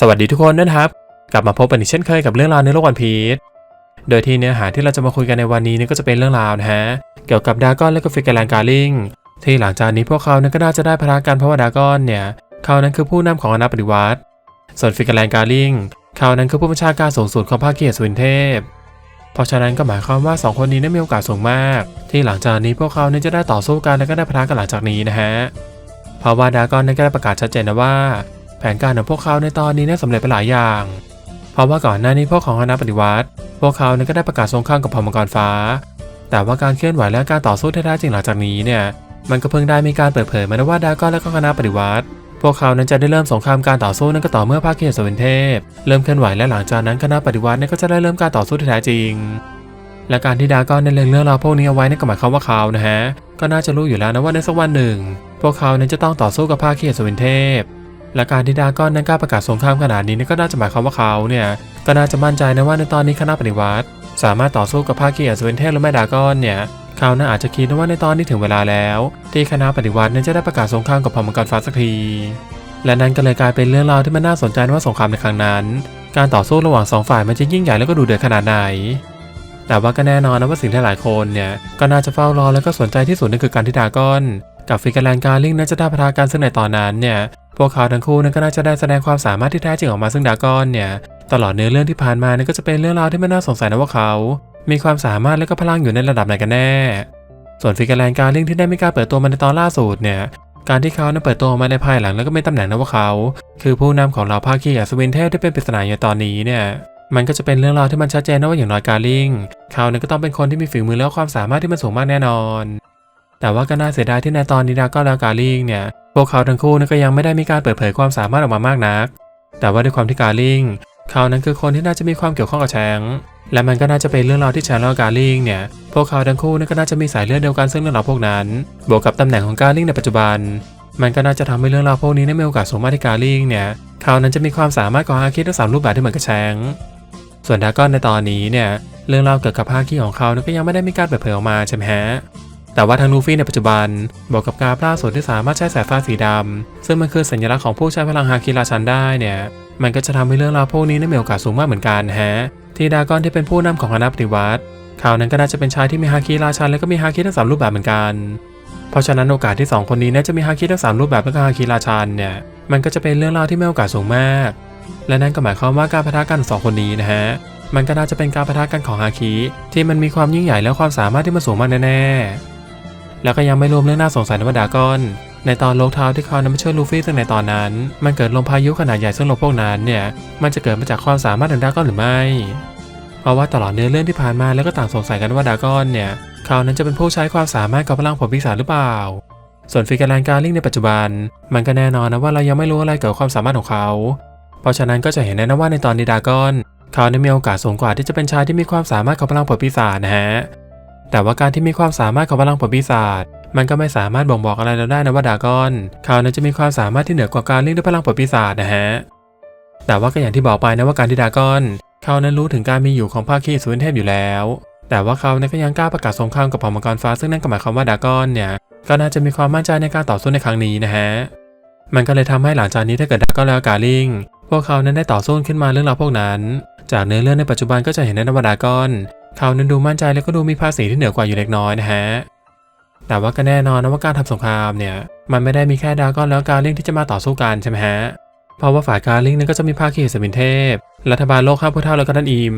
สวัสดีทุกคนด้วยนะครับ กลับมาพบกันอีกเช่นเคยกับเรื่องราวในโลกวันพีชโดยที่เนื้อหาที่เราจะมาคุยกันในวันนี้นี่ก็จะเป็นเรื่องราวนะฮะเกี่ยวกับดากอนและก็ฟิกเกแลนการลิงที่หลังจากนี้พวกเขาเนี่ยก็น่าจะได้พรากันเพราะว่าดากอนเนี่ยเขานั้นคือผู้นำของคณะปฏิวัติ ส่วนฟิกเกแลนการลิงเขานั้นคือผู้บัญชาการสูงสุดของภาคเกียรติสวินเทพ เพราะฉะนั้นก็หมายความว่าสองคนนี้ได้มีโอกาสสูงมาก ที่หลังจากนี้พวกเขาเนี่ยจะได้ต่อสู้กันและก็ได้พรากันหลังจากนี้นะฮะเพราะว่าดากอนนั้นก็ได้ประกาศชัดเจนนะว่า แผนการของพวกเขาในตอนนี้เนี่ยสำเร็จไปหลายอย่าง เพราะว่าก่อนหน้านี้พวกของคณะปฏิวัติ พวกเขาเนี่ยก็ได้ประกาศสงครามกับเผ่ามังกรฟ้า แต่ว่าการเคลื่อนไหวและการต่อสู้ที่แท้จริงหลังจากนี้เนี่ยมันก็เพิ่งได้มีการเปิดเผยมาว่าดากอนและก็คณะปฏิวัติ พวกเขานั้นจะได้เริ่มสงครามการต่อสู้นั่นก็ต่อเมื่อภาคเกียรติสวินเทพ เริ่มเคลื่อนไหวและหลังจากนั้นคณะปฏิวัติเนี่ยก็จะได้เริ่มการต่อสู้ที่แท้จริง และการที่ดากอนได้เล็งเรื่องราวพวกนี้เอาไว้นั่นก็หมายความว่าเขานะฮะก็น่าจะรู้อยู่แล้วนะว่าในสักวันหนึ่ง พวกเขานั้นจะต้องต่อสู้กับภาคเกียรติสวินเทพ และการที่ดากอนนั้นกล้าประกาศสงครามขนาดนี้นี่ก็น่าจะหมายความว่าเขาเนี่ยก็น่าจะมั่นใจนะว่าในตอนนี้คณะปฏิวัติ สามารถต่อสู้กับภาคเกียรติสวินเทพและแม่ดากอนเนี่ยเขาน่าอาจจะคิดนะว่าในตอนนี้ถึงเวลาแล้ว ที่คณะปฏิวัตินั้นจะได้ประกาศสงครามกับเผ่ามังกรฟ้าสักทีและนั่นก็เลยกลายเป็นเรื่องราวที่มันน่าสนใจว่าสงครามในครั้งนั้น การต่อสู้ระหว่างสองฝ่ายมันจะยิ่งใหญ่แล้วก็ดูเดือดขนาดไหนแต่ว่าก็แน่นอนนะว่าสิ่งที่หลายคนเนี่ยก็น่าจะเฝ้ารอแล้วก็สนใจที่สุดนั่นคือการที่ดากอน กับฟิกเกอร์แลนการลิงนั้นจะได้พทากันซึ่งในตอนนั้นเนี่ย พวกเขาทั้งคู่นั้นก็น่าจะได้แสดงความสามารถที่แท้จริงออกมาซึ่งดากอนเนี่ยตลอดเนื้อเรื่องที่ผ่านมานี่ก็จะเป็นเรื่องราวที่ไม่น่าสงสัยนะว่าเขา มีความสามารถและก็พลังอยู่ในระดับไหนกันแน่ ส่วนฟิกเกอร์แลนการลิงที่ได้มีการเปิดตัวมาในตอนล่าสุดเนี่ยการที่เขานั้นเปิดตัวมาในภายหลังแล้วก็ไม่ตำแหน่งนะว่าเขา คือผู้นำของเหล่าภาคีอัศวินเทพที่เป็นปริศนาอยู่ตอนนี้เนี่ยมันก็จะเป็นเรื่องราวที่มันชัดเจนนะว่าอย่างน้อยการลิงเขาเนี่ยก็ต้องเป็นคนที่มีฝีมือและความสามารถที่มันสูงมากแน่นอน แต่ว่าก็น่าเสียดายที่ในตอนนี้ดาก็แล้วกาลิงเนี่ยพวกเขาทั้งคู่นั้นก็ยังไม่ได้มีการเปิดเผยความสามารถออกมามากนัก แต่ว่าด้วยความที่กาลิงเขานั้นคือคนที่น่าจะมีความเกี่ยวข้องกับแชงและมันก็น่าจะเป็นเรื่องราวที่แชงและกาลิงเนี่ยพวกเขาทั้งคู่นั้นก็น่าจะมีสายเลือดเดียวกันซึ่งเรื่องราวพวกนั้น บวกกับตำแหน่งของกาลิงในปัจจุบัน มันก็น่าจะทำให้เรื่องราวพวกนี้ได้มีโอกาสสูงมากที่กาลิงเนี่ยเขานั้นจะมีความสามารถของฮาคิทั้งสามรูปแบบที่เหมือนกับแชงส่วนดากอนในตอนนี้เนี่ยเรื่องราวเกี่ยวกับฮาคิของเขานั้นก็ยังไม่ได้มีการเปิดเผยออกมาใช่ไหมฮะ แต่ว่าทางลูฟี่ในปัจจุบันบอกกับกาฟล่าสุดที่สามารถใช้สายฟ้าสีดำซึ่งมันคือสัญลักษณ์ของผู้ใช้พลังฮาคิราชันได้เนี่ย มันก็จะทำให้เรื่องราวพวกนี้ได้มีโอกาสสูงมากเหมือนกันฮะ ที่ดากอนที่เป็นผู้นำของคณะปฏิวัติเขานั้นก็น่าจะเป็นชายที่มีฮาคิราชันและก็มีฮาคิทั้งสามรูปแบบเหมือนกัน เพราะฉะนั้นโอกาสที่สองคนนี้น่าจะมีฮาคิทั้งสามรูปแบบและก็ฮาคิราชันเนี่ย มันก็จะเป็นเรื่องราวที่มีโอกาสสูงมาก และนั่นก็หมายความว่าการปะทะกันของสองคนนี้นะฮะมันก็น่าจะเป็นการปะทะกันของฮาคิที่มันมีความยิ่งใหญ่และความสามารถที่มันสูงมากแน่ๆ แล้วก็ยังไม่รวมเรื่องน่าสงสัยในว่าดากอนในตอนโลกเท้าที่เขานำมาช่วยลูฟี่ซึ่งในตอนนั้น มันเกิดลมพายุขนาดใหญ่ซึ่งลมพวกนั้นเนี่ยมันจะเกิดมาจากความสามารถของดากอนหรือไม่ เพราะว่าตลอดเนื้อเรื่องที่ผ่านมาแล้วก็ต่างสงสัยกันว่าดากอนเนี่ยเขานั้นจะเป็นผู้ใช้ความสามารถกับพลังผลปีศาจหรือเปล่า ส่วนฟิกเกอร์แลนการลิงในปัจจุบัน มันก็แน่นอนนะว่าเรายังไม่รู้อะไรเกี่ยวกับความสามารถของเขา เพราะฉะนั้นก็จะเห็นได้นะว่าในตอนนี้ดากอน เขาได้มีโอกาสสูงกว่าที่จะเป็นชายที่มีความสามารถของพลังผลปีศาจนะฮะ แต่ว่าการที่มีความสามารถของพลังผลปีศาจมันก็ไม่สามารถบ่งบอกอะไรเราได้นะว่าดากอนเขานั้นจะมีความสามารถที่เหนือกว่าการเล่นด้วยพลังผลปีศาจนะฮะแต่ว่าก็อย่างที่บอกไปนะว่าการที่ดากอนเขานั้นรู้ถึงการมีอยู่ของภาคีสุวินเทพอยู่แล้ว แต่ว่าเขานั้นก็ยังกล้าประกาศสงครามกับเผ่ามังกรฟ้าซึ่งนั่นก็หมายความว่าดากอนเนี่ยก็น่าจะมีความมั่นใจในการต่อสู้ในครั้งนี้นะฮะมันก็เลยทำให้หลังจากนี้ถ้าเกิดดากอนแล้วกาลิงพวกเขานั้นได้ต่อสู้ขึ้นมาเรื่องราวพวกนั้น จากเนื้อเรื่องในปัจจุบันก็จะเห็นได้นะว่าดากอน เขานั้นดูมั่นใจแล้วก็ดูมีภาษีที่เหนือกว่าอยู่เล็กน้อยนะฮะ แต่ว่าก็แน่นอนนะว่าการทำสงครามเนี่ย มันไม่ได้มีแค่ดากอนแล้วการลิงที่จะมาต่อสู้กันใช่ไหมฮะ เพราะว่าฝ่ายการลิงนั้นก็จะมีภาคีสมินเทพ รัฐบาลโลกข้าพุทธเท่าแล้วก็ท่านอิม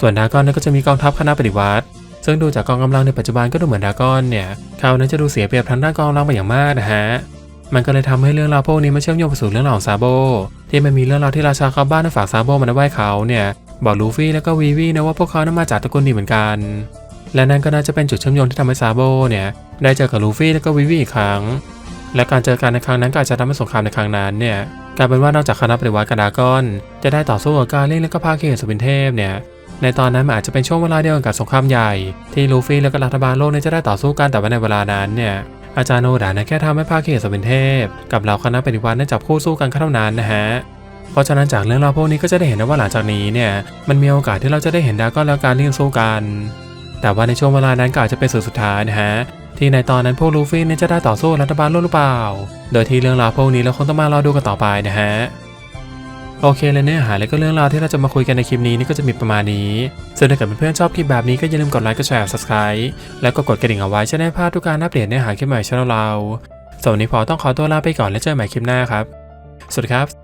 ส่วนดากอนนั้นก็จะมีกองทัพคณะปฏิวัติ ซึ่งดูจากกองกำลังในปัจจุบันก็ดูเหมือนดากอนเนี่ย เขานั้นจะดูเสียเปรียบทางด้านกองกำลังไปอย่างมากนะฮะ มันก็เลยทำให้เรื่องราวพวกนี้มาเชื่อมโยงไปสู่เรื่องราวของซาโบที่มันมีเรื่องราวที่ราชาคาบ้านได้ฝากซาโบมาไว้เขาเนี่ย บอกลูฟี่แล้วก็วีวีนะว่าพวกเขานั้นมาจากตระกูลดีเหมือนกัน และนั่นก็น่าจะเป็นจุดเชื่อมโยงที่ทำให้ซาโบเนี่ยได้เจอกับลูฟี่แล้วก็วีวีอีกครั้ง และการเจอกันในครั้งนั้นก็อาจจะทำให้สงครามในครั้งนั้นเนี่ยกลายเป็นว่านอกจากคณะปฏิวัติกบดากอนจะได้ต่อสู้กับกาเลิงและก็ภาคีสวินเทพเนี่ยในตอนนั้นมันอาจจะเป็นช่วงเวลาเดียวกันกับสงครามใหญ่ ที่ลูฟี่และก็รัฐบาลโลกนี่ยจะได้ต่อสู้กันแต่ว่าในเวลานั้นเนี่ยอาจารย์โนดานะแค่ทำให้ภาคีสวินเทพ กับเหล่าคณะปฏิวัตินั้นจับคู่สู้กันแค่เท่านั้นนะฮะ เพราะฉะนั้นจากเรื่องราวพวกนี้ก็จะได้เห็นนะว่าหลังจากนี้เนี่ยมันมีโอกาสที่เราจะได้เห็นดากอนและการเลี่ยงสู้กัน แต่ว่าในช่วงเวลานั้นก็อาจจะเป็นสุดสุดท้ายนะฮะที่ในตอนนั้นพวกลูฟี่เนี่ยจะได้ต่อสู้รัฐบาลหรือเปล่า โดยที่เรื่องราวพวกนี้เราคงต้องมารอดูกันต่อไปนะฮะโอเคเลยเนื้อหาและก็เรื่องราวที่เราจะมาคุยกันในคลิปนี้นี่ก็จะมีประมาณนี้ส่วนถ้าเกิดเพื่อนๆชอบคลิปแบบนี้ก็อย่าลืมกดไลค์กดแชร์ subscribe แล้วก็กดกระดิ่งเอาไว้จะได้พลาดทุกการอัปเดตเนื้อหาคลิปใหม่ช่องเราส่วนนี้พอต้องขอตัวลาไปก่อนแล้วเจอกันใหม่คลิปหน้าครับ สวัสดีครับ